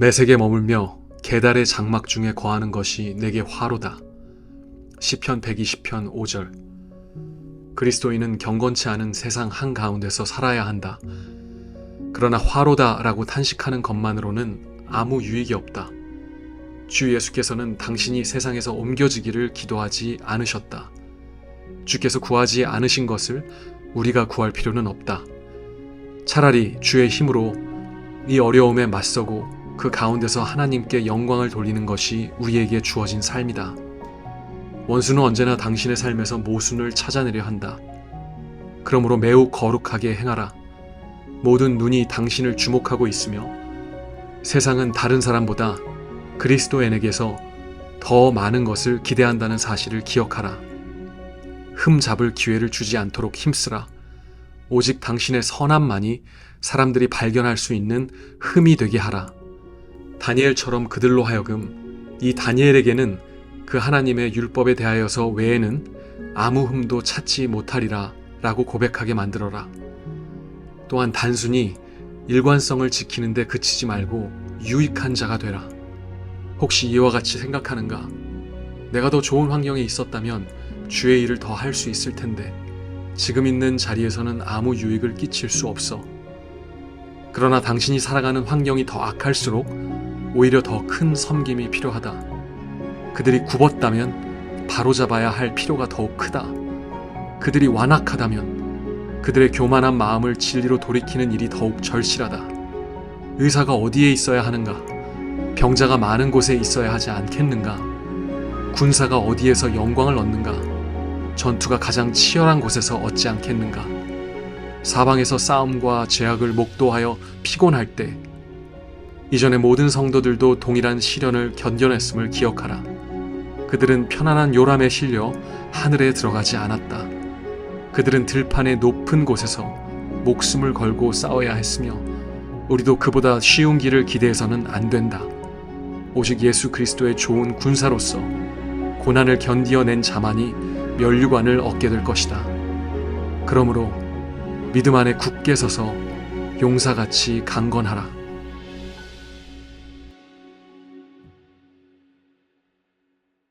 매색에 머물며 계달의 장막 중에 거하는 것이 내게 화로다. 시편 120편 5절. 그리스도인은 경건치 않은 세상 한가운데서 살아야 한다. 그러나 화로다라고 탄식하는 것만으로는 아무 유익이 없다. 주 예수께서는 당신이 세상에서 옮겨지기를 기도하지 않으셨다. 주께서 구하지 않으신 것을 우리가 구할 필요는 없다. 차라리 주의 힘으로 이 어려움에 맞서고 그 가운데서 하나님께 영광을 돌리는 것이 우리에게 주어진 삶이다. 원수는 언제나 당신의 삶에서 모순을 찾아내려 한다. 그러므로 매우 거룩하게 행하라. 모든 눈이 당신을 주목하고 있으며 세상은 다른 사람보다 그리스도인에게서 더 많은 것을 기대한다는 사실을 기억하라. 흠 잡을 기회를 주지 않도록 힘쓰라. 오직 당신의 선함만이 사람들이 발견할 수 있는 흠이 되게 하라. 다니엘처럼 그들로 하여금 이 다니엘에게는 그 하나님의 율법에 대하여서 외에는 아무 흠도 찾지 못하리라 라고 고백하게 만들어라. 또한 단순히 일관성을 지키는데 그치지 말고 유익한 자가 되라. 혹시 이와 같이 생각하는가? 내가 더 좋은 환경에 있었다면 주의 일을 더 할 수 있을 텐데 지금 있는 자리에서는 아무 유익을 끼칠 수 없어. 그러나 당신이 살아가는 환경이 더 악할수록 오히려 더 큰 섬김이 필요하다. 그들이 굽었다면 바로잡아야 할 필요가 더욱 크다. 그들이 완악하다면 그들의 교만한 마음을 진리로 돌이키는 일이 더욱 절실하다. 의사가 어디에 있어야 하는가? 병자가 많은 곳에 있어야 하지 않겠는가? 군사가 어디에서 영광을 얻는가? 전투가 가장 치열한 곳에서 얻지 않겠는가? 사방에서 싸움과 제약을 목도하여 피곤할 때 이전의 모든 성도들도 동일한 시련을 견뎌냈음을 기억하라. 그들은 편안한 요람에 실려 하늘에 들어가지 않았다. 그들은 들판의 높은 곳에서 목숨을 걸고 싸워야 했으며 우리도 그보다 쉬운 길을 기대해서는 안 된다. 오직 예수 그리스도의 좋은 군사로서 고난을 견디어낸 자만이 면류관을 얻게 될 것이다. 그러므로 믿음 안에 굳게 서서 용사같이 강건하라.